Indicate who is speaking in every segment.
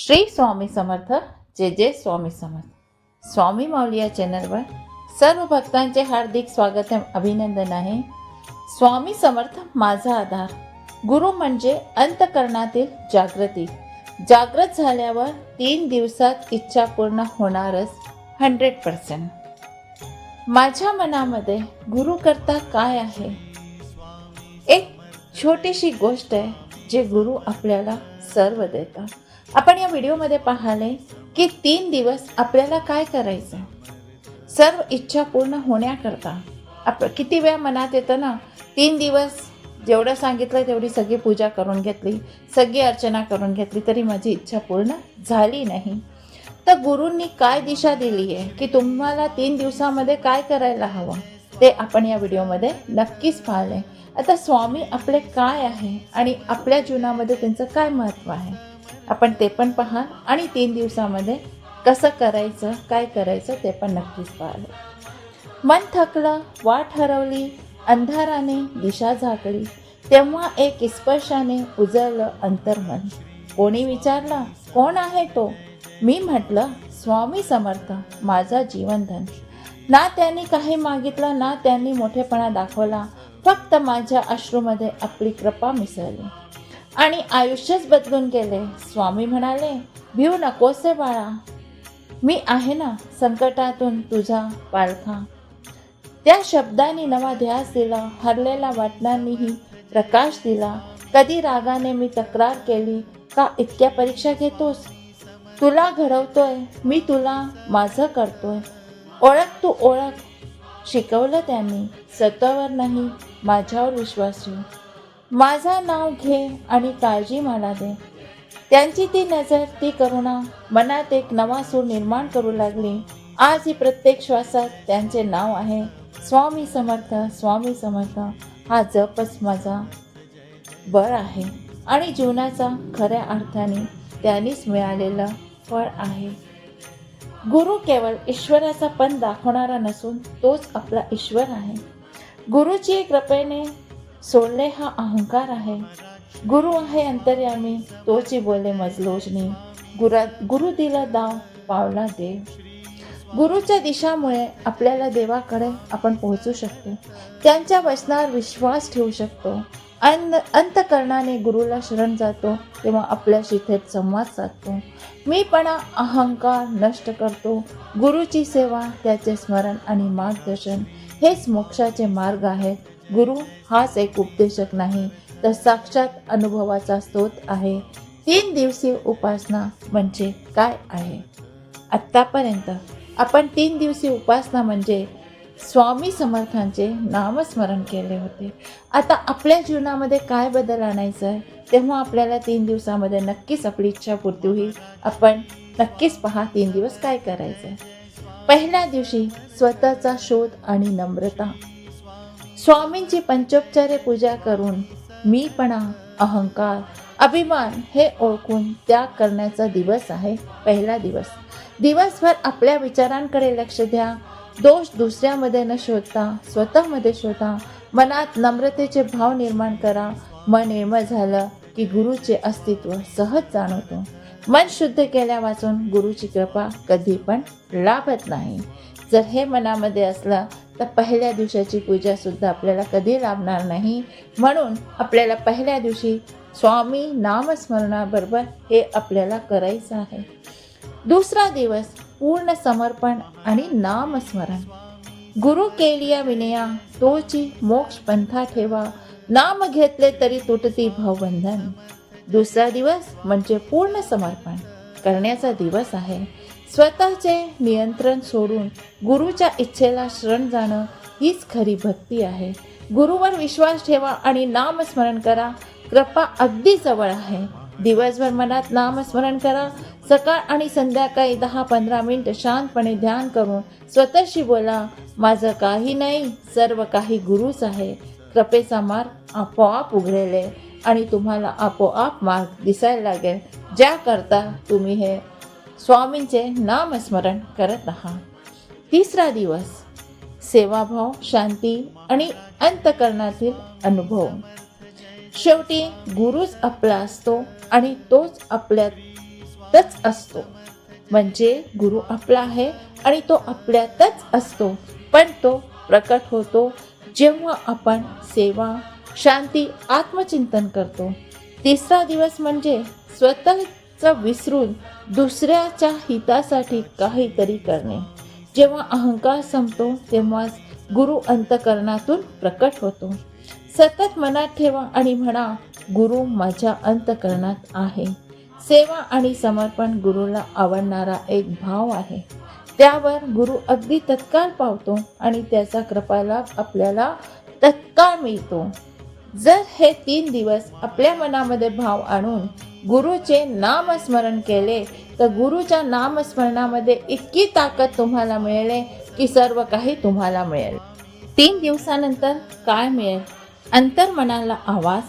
Speaker 1: श्री स्वामी समर्थ जे जे स्वामी समर्थ. स्वामी माऊली या चॅनलवर सर्व भक्तांचे हार्दिक स्वागत अभिनंदन आहे. स्वामी समर्थ माझा आधार गुरु म्हणजे अंतकरणातील जागृती. जागृत झाल्यावर तीन दिवसात इच्छा पूर्ण होणारच हंड्रेड पर्सेंट माझ्या मनामध्ये गुरु करता काय आहे? एक छोटीशी गोष्ट आहे जे गुरु आपल्याला सर्व देतात. आपण या व्हिडिओमध्ये पाहाले की तीन दिवस आपल्याला काय करायचं सर्व इच्छा पूर्ण होण्याकरता आप किती वेळा मनात येतं ना? तीन दिवस जेवढं सांगितलं तेवढी सगळी पूजा करून घेतली सगळी अर्चना करून घेतली तरी माझी इच्छा पूर्ण झाली नाही. तर गुरूंनी काय दिशा दिली आहे की तुम्हाला तीन दिवसामध्ये काय करायला हवं? ते आपण या व्हिडिओमध्ये नक्कीच पाहिले. आता स्वामी आपले काय आहे आणि आपल्या जीवनामध्ये त्यांचं काय महत्त्व आहे? आपण ते पण पहा आणि तीन दिवसामध्ये कसं करायचं काय करायचं ते पण नक्कीच पाहाल मन थकलं वाट हरवली अंधाराने दिशा झाकली तेव्हा एक स्पर्शाने उजळलं अंतर्मन. कोणी विचारलं कोण आहे तो? मी म्हटलं स्वामी समर्थ माझा जीवनधन. ना त्यांनी काही मागितलं ना त्यांनी मोठेपणा दाखवला फक्त माझ्या अश्रूमध्ये आपली कृपा मिसळली. आणि आयुष्यच बदलून गेले. स्वामी म्हणाले भिऊ नकोसे बाळा. मी आहे ना संकटातून तुझा पालखा. त्या शब्दांनी नवा ध्यास दिला हरलेला वाटणांनीही प्रकाश दिला. कधी रागाने मी तक्रार केली का इतक्या परीक्षा घेतोस? तुला घडवतोय मी तुला माझं करतोय. ओळख तू ओळख. शिकवलं त्यांनी. स्वतःवर नाही माझ्यावर विश्वास ठेव. माझं नाव घे आणि काळजी मला दे. त्यांची ती नजर ती करुणा मनात एक नवा सूर निर्माण करू लागली. आज ही प्रत्येक श्वासात त्यांचे नाव आहे. स्वामी समर्थ स्वामी समर्थ हा जपच माझा. बळ आहे आणि जीवनाचा खऱ्या अर्थाने त्यांनीच मिळालेलं फळ आहे. गुरु केवळ ईश्वराचा पण दाखवणारा नसून तोच आपला ईश्वर आहे. गुरुची कृपेने सोडले हा अहंकार आहे. गुरु आहे अंतर्यामी तोची बोले मजलोजनी. गुरा गुरु दिला दाव पावला देव गुरुच्या दिशामुळे आपल्याला देवाकडे आपण पोहोचू शकतो. त्यांच्या वचनावर विश्वास ठेवू शकतो. अंत अंतकरणाने गुरुला शरण जातो तेव्हा आपल्याशी थेट संवाद साधतो. मीपणा अहंकार नष्ट करतो. गुरुची सेवा त्याचे स्मरण आणि मार्गदर्शन हेच मोक्षाचे मार्ग आहेत. गुरु हाच एक उपदेशक नाही तर साक्षात अनुभवाचा स्रोत आहे. तीन दिवसीय उपासना म्हणजे काय आहे? आत्तापर्यंत आपण तीन दिवसीय उपासना म्हणजे स्वामी समर्थांचे नामस्मरण केले होते. आता आपल्या जीवनामध्ये काय बदल आणायचं आहे? तेव्हा आपल्याला तीन दिवसामध्ये नक्कीच आपली इच्छा पूर्ती होईल. आपण नक्कीच पहा तीन दिवस काय करायचं आहे पहिल्या दिवशी स्वतःचा शोध आणि नम्रता. स्वामींची पंचोपचारे पूजा करून मीपणा अहंकार अभिमान हे ओळखून त्याग करण्याचा दिवस आहे पहिला दिवस. दिवसभर आपल्या विचारांकडे लक्ष द्या. दोष दुसऱ्यामध्ये न शोधता स्वतःमध्ये शोधा. मनात नम्रतेचे भाव निर्माण करा. मन निर्मळ झालं की गुरुचे अस्तित्व सहज जाणवतो. मन शुद्ध केल्या वाचून गुरुची कृपा कधी पण लाभत नाही. जर हे मनामध्ये असलं तर पहिल्या दिवसाची पूजासुद्धा आपल्याला कधी लाभणार नाही. म्हणून आपल्याला पहिल्या दिवशी स्वामी नामस्मरणाबरोबर हे आपल्याला करायचं आहे. दुसरा दिवस पूर्ण समर्पण आणि नामस्मरण. गुरु केलिया विनया तोची मोक्ष पंथा ठेवा. नाम घेतले तरी तुटती भावबंधन. दुसरा दिवस म्हणजे पूर्ण समर्पण. करण्याचा दिवस आहे. स्वतःचे नियंत्रण सोडून गुरुच्या इच्छेला शरण जाणं हीच खरी भक्ती आहे. गुरुवर विश्वास ठेवा आणि नामस्मरण करा. कृपा अगदी जवळ आहे. दिवसभर मनात नामस्मरण करा. सकाळ आणि संध्याकाळी दहा पंधरा मिनिट शांतपणे ध्यान करून स्वतःशी बोला माझं काही नाही सर्व काही गुरुच आहे. कृपेचा मार्ग आपोआप उघडेले आणि तुम्हाला आपोआप मार्ग दिसायला लागेल. ज्याकरता तुम्ही हे स्वामींचे नामस्मरण करत रहा. तिसरा दिवस सेवाभाव शांती आणि अंतकरणातील अनुभव. शेवटी गुरुच आपला असतो आणि तोच आपल्यातच असतो. म्हणजे गुरु आपला आहे आणि तो आपल्यातच असतो. पण तो प्रकट होतो जेव्हा आपण सेवा शांती आत्मचिंतन करतो. तिसरा दिवस म्हणजे स्वतः विसरून दुसऱ्याच्या हितासाठी काहीतरी करणे. जेव्हा अहंकार संपतो तेव्हाच गुरु अंतकरणातून प्रकट होतो. सतत मनात ठेवा आणि म्हणा गुरु माझ्या अंतकरणात आहे. सेवा आणि समर्पण गुरुला आवडणारा एक भाव आहे. त्यावर गुरु अगदी तत्काळ पावतो आणि त्याचा कृपालाभ आपल्याला तत्काळ मिळतो. जर हे तीन दिवस आपल्या मनामध्ये भाव आणून गुरुचे नामस्मरण केले तर गुरुच्या नामस्मरणामध्ये इतकी ताकद तुम्हाला मिळेल की सर्व काही तुम्हाला मिळेल. तीन दिवसानंतर काय मिळेल? अंतर्मनाला आवाज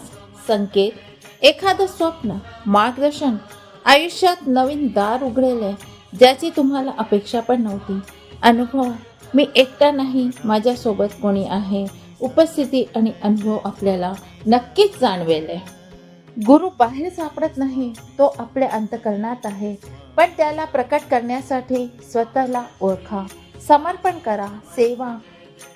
Speaker 1: संकेत एखादं स्वप्न मार्गदर्शन आयुष्यात नवीन दार उघडेले ज्याची तुम्हाला अपेक्षा पण नव्हती. अनुभव मी एकटा नाही माझ्यासोबत कोणी आहे उपस्थिती आणि अनुभव आपल्याला नक्कीच जाणवेल. गुरु बाहेर सापडत नाही तो आपल्या अंतकरणात आहे. पण त्याला प्रकट करण्यासाठी स्वतःला ओळखा समर्पण करा सेवा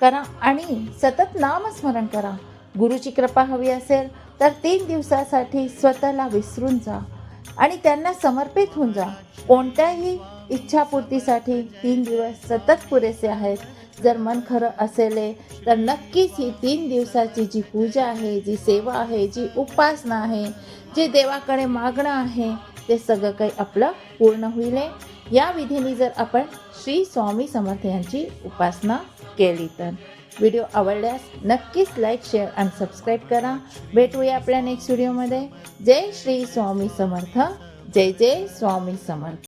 Speaker 1: करा आणि सतत नामस्मरण करा. गुरुची कृपा हवी असेल तर तीन दिवसासाठी स्वतःला विसरून जा. आणि त्यांना समर्पित होऊन जा. कोणत्याही इच्छापूर्तीसाठी तीन दिवस सतत पुरेसे आहेत. जर मन खरं असेल तर नक्कीच ही तीन दिवसाची जी पूजा आहे जी सेवा आहे जी उपासना आहे जे देवाकडे मागणं आहे ते सगळं काही आपलं पूर्ण होईल. या विधीने जर आपण श्री स्वामी समर्थ यांची उपासना केली तर. व्हिडिओ आवडल्यास नक्कीच लाईक शेअर आणि सबस्क्राईब करा. भेटूया आपल्या नेक्स्ट व्हिडिओमध्ये जय श्री स्वामी समर्थ. जय जय स्वामी समर्थ.